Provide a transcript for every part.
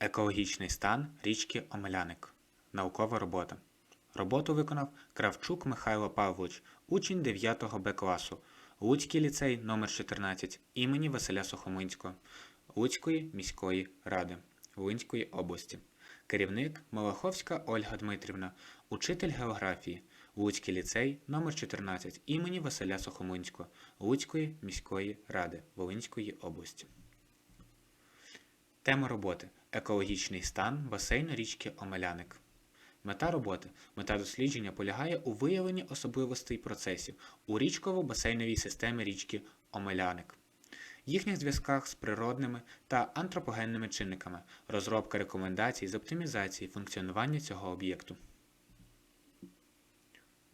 Екологічний стан річки Омеляник. Наукова робота. Роботу виконав Кравчук Михайло Павлович, учень 9 Б класу, Луцький ліцей номер 14 імені Василя Сухомлинського, Луцької міської ради Волинської області. Керівник Малаховська Ольга Дмитрівна, учитель географії, Луцький ліцей номер 14 імені Василя Сухомлинського, Луцької міської ради Волинської області. Тема роботи екологічний стан басейну річки Омеляник. Мета роботи мета дослідження полягає у виявленні особливостей процесів у річково-басейновій системі річки Омеляник, їхніх зв'язках з природними та антропогенними чинниками, розробка рекомендацій з оптимізації функціонування цього об'єкту.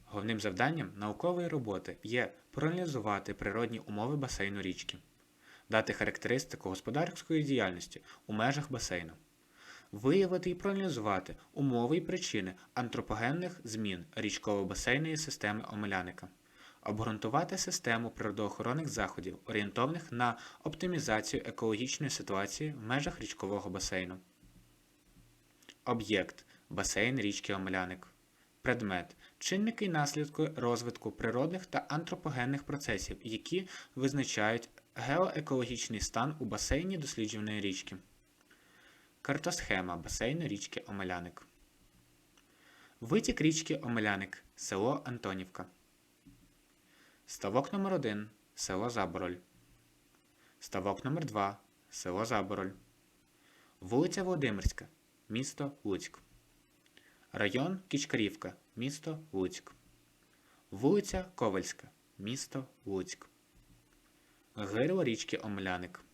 Головним завданням наукової роботи є проаналізувати природні умови басейну річки, дати характеристику господарської діяльності у межах басейну, виявити і проаналізувати умови і причини антропогенних змін річково-басейної системи Омеляника, обґрунтувати систему природоохоронних заходів, орієнтованих на оптимізацію екологічної ситуації в межах річкового басейну. Об'єкт басейн річки Омеляник. Предмет чинники і наслідки розвитку природних та антропогенних процесів, які визначають геоекологічний стан у басейні досліджуваної річки. Картосхема басейну річки Омеляник. Витік річки Омеляник, село Антонівка. Ставок номер 1 село Забороль. Ставок номер 2 село Забороль. Вулиця Володимирська, місто Луцьк. Район Кічкарівка, місто Луцьк. Вулиця Ковальська, місто Луцьк. Гирло річки Омеляник.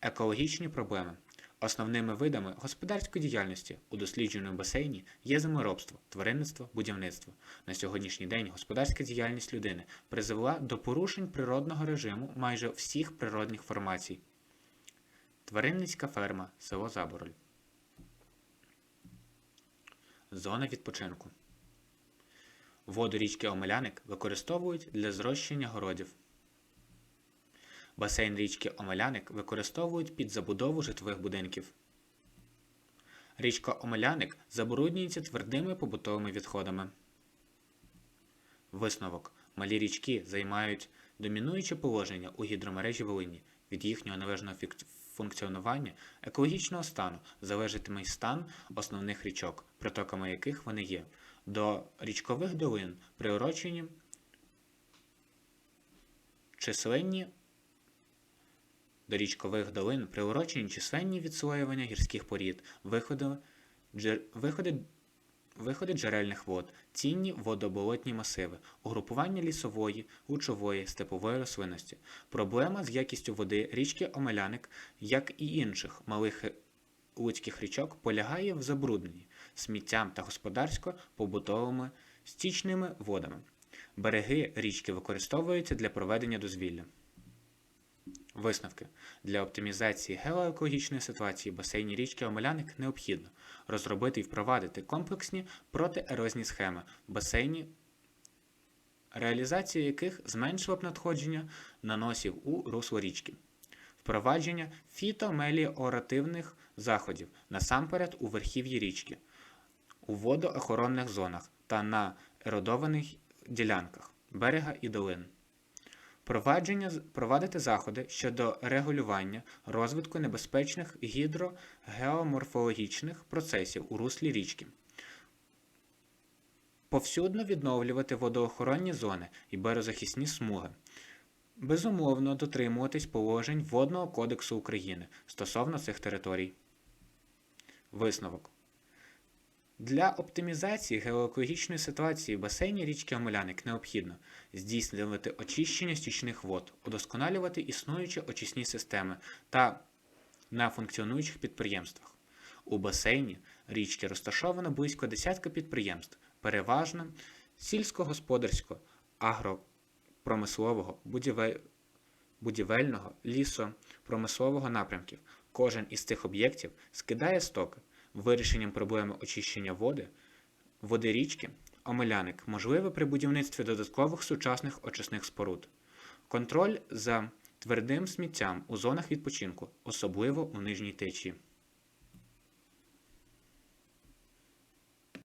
Екологічні проблеми. Основними видами господарської діяльності у дослідженому басейні є землеробство, тваринництво, будівництво. На сьогоднішній день господарська діяльність людини призвела до порушень природного режиму майже всіх природних формацій. Тваринницька ферма, село Забороль. Зона відпочинку. Воду річки Омеляник використовують для зрощення городів. Басейн річки Омеляник використовують під забудову житлових будинків. Річка Омеляник забруднюється твердими побутовими відходами. Висновок. Малі річки займають домінуюче положення у гідромережі Волині. Від їхнього належного функціонування екологічного стану залежатиме стан основних річок, притоками яких вони є, до річкових долин приурочені численні до річкових долин приурочені численні відслоювання гірських порід, виходи, джер, виходи, виходи джерельних вод, цінні водоболотні масиви, угрупування лісової, лучової, степової рослинності, проблема з якістю води річки Омеляник, як і інших малих луцьких річок, полягає в забрудненні сміттям та господарсько-побутовими стічними водами. Береги річки використовуються для проведення дозвілля. Висновки для оптимізації геоекологічної ситуації в басейні річки Омеляник необхідно розробити і впровадити комплексні протиерозні схеми в басейні, реалізація яких зменшила б надходження наносів у русло річки, впровадження фітомеліоративних заходів насамперед у верхів'ї річки, у водоохоронних зонах та на еродованих ділянках берега і долин. Провадити заходи щодо регулювання розвитку небезпечних гідрогеоморфологічних процесів у руслі річки. Повсюдно відновлювати водоохоронні зони і березохисні смуги. Безумовно дотримуватись положень Водного кодексу України стосовно цих територій. Висновок. Для оптимізації геоекологічної ситуації в басейні річки Омеляник необхідно здійснювати очищення стічних вод, удосконалювати існуючі очисні системи та на функціонуючих підприємствах. У басейні річки розташовано близько десятка підприємств, переважно сільськогосподарського, агропромислового, будівель... будівельного, лісо, промислового напрямків. Кожен із цих об'єктів скидає стоки. Вирішенням проблеми очищення води, води річки, омеляник можливе при будівництві додаткових сучасних очисних споруд. Контроль за твердим сміттям у зонах відпочинку, особливо у нижній течії.